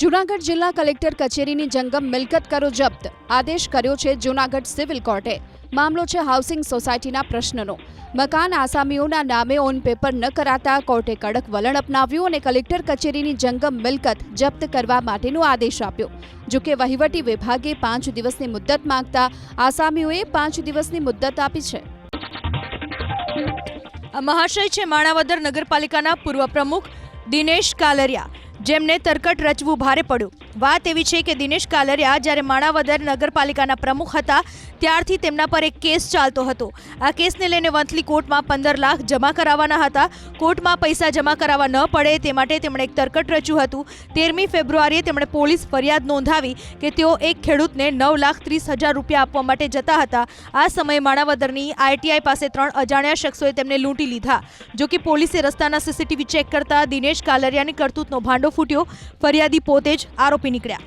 જૂનાગઢ જિલ્લા કલેક્ટર કચેરીની જંગમ મિલકત કરો જપ્ત. આદેશ કર્યો છે જૂનાગઢ સિવિલ કોર્ટે. મામલો છે હાઉસિંગ સોસાયટીના પ્રશ્નનો. મકાન આસામીઓના નામે ઓન પેપર ન કરાતા કોર્ટે કડક વલણ અપનાવ્યું અને કલેક્ટર કચેરીની જંગમ મિલકત જપ્ત કરવા માટેનો આદેશ આપ્યો. જો કે વહીવટી વિભાગે પાંચ દિવસની મુદ્દત માંગતા આસામીઓએ પાંચ દિવસની મુદ્દત આપી છે. આ મહાશય છે માણાવદર નગરપાલિકાના પૂર્વ પ્રમુખ દિનેશ કાલરિયા. જેમને તરકટ રચવું ભારે પડ્યું. વાત એવી છે કે દિનેશ કાલરિયા જ્યારે માણાવદર નગરપાલિકાના પ્રમુખ હતા, ત્યારથી તેમના પર એક કેસ ચાલતો હતો. આ કેસને લઈને વંથલી કોર્ટમાં પંદર લાખ જમા કરાવવાના હતા. કોર્ટમાં પૈસા જમા કરાવવા ન પડે તે માટે તેમણે એક તરકટ રચ્યું હતું. તેરમી ફેબ્રુઆરીએ તેમણે પોલીસ ફરિયાદ નોંધાવી કે તેઓ એક ખેડૂતને નવ લાખ ત્રીસ હજાર રૂપિયા આપવા માટે જતા હતા. આ સમયે માણાવદરની આઈટીઆઈ પાસે ત્રણ અજાણ્યા શખ્સોએ તેમને લૂંટી લીધા. જોકે પોલીસે રસ્તાના સીસીટીવી ચેક કરતા દિનેશ કાલરિયાની કરતૂતનો ભાંડો ફૂટ્યો. ફરિયાદી પોતે જ આરોપી નીકળ્યા.